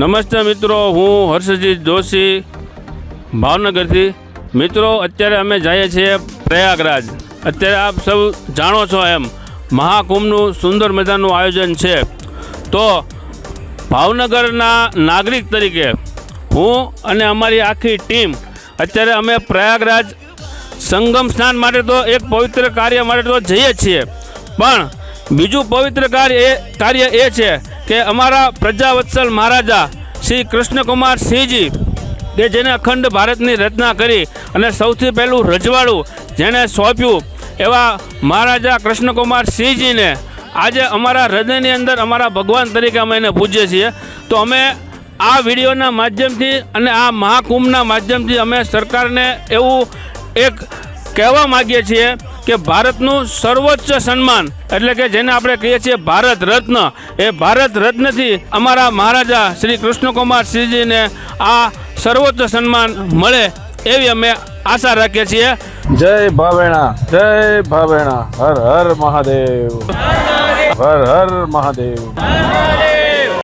નમસ્તે મિત્રો, હું હર્ષજીત જોશી, ભાવનગરથી. મિત્રો, અત્યારે અમે જઈએ છીએ પ્રયાગરાજ. અત્યારે આપ સૌ જાણો છો એમ, મહાકુંભનું સુંદર મજાનું આયોજન છે. તો, ભાવનગરના નાગરિક તરીકે હું અને અમારી આખી ટીમ, અત્યારે અમે પ્રયાગરાજ સંગમ સ્નાન માટે તો એક પવિત્ર કાર્ય માટે તો જઈએ છીએ. પણ, બીજું પવિત્ર કાર્ય એ કાર્ય એ છે કે અમારા પ્રજાવત્સલ મહારાજા શ્રી કૃષ્ણકુમાર સિંહજી, કે જેને અખંડ ભારતની રચના કરી અને સૌથી પહેલું રજવાડું જેણે સોંપ્યું એવા મહારાજા કૃષ્ણકુમાર સિંહજીને આજે અમારા હૃદયની અંદર અમારા ભગવાન તરીકે અમે એને પૂજીએ છીએ. તો અમે આ વિડીયોના માધ્યમથી અને આ મહાકુંભના માધ્યમથી અમે સરકારને એવું એક કહેવા માગીએ છીએ કે ભારતનું સર્વોચ્ચ સન્માન, એટલે કે જેને આપણે કહીએ છીએ ભારત રત્ન, એ ભારત રત્નથી અમારા મહારાજા શ્રી કૃષ્ણકુમાર શ્રીજીને આ સર્વોચ્ચ સન્માન મળે એવી અમે આશા રાખીએ છીએ. જય ભાવેણા જય ભાવેણા, હર હર મહાદેવ, હર હર મહાદેવ.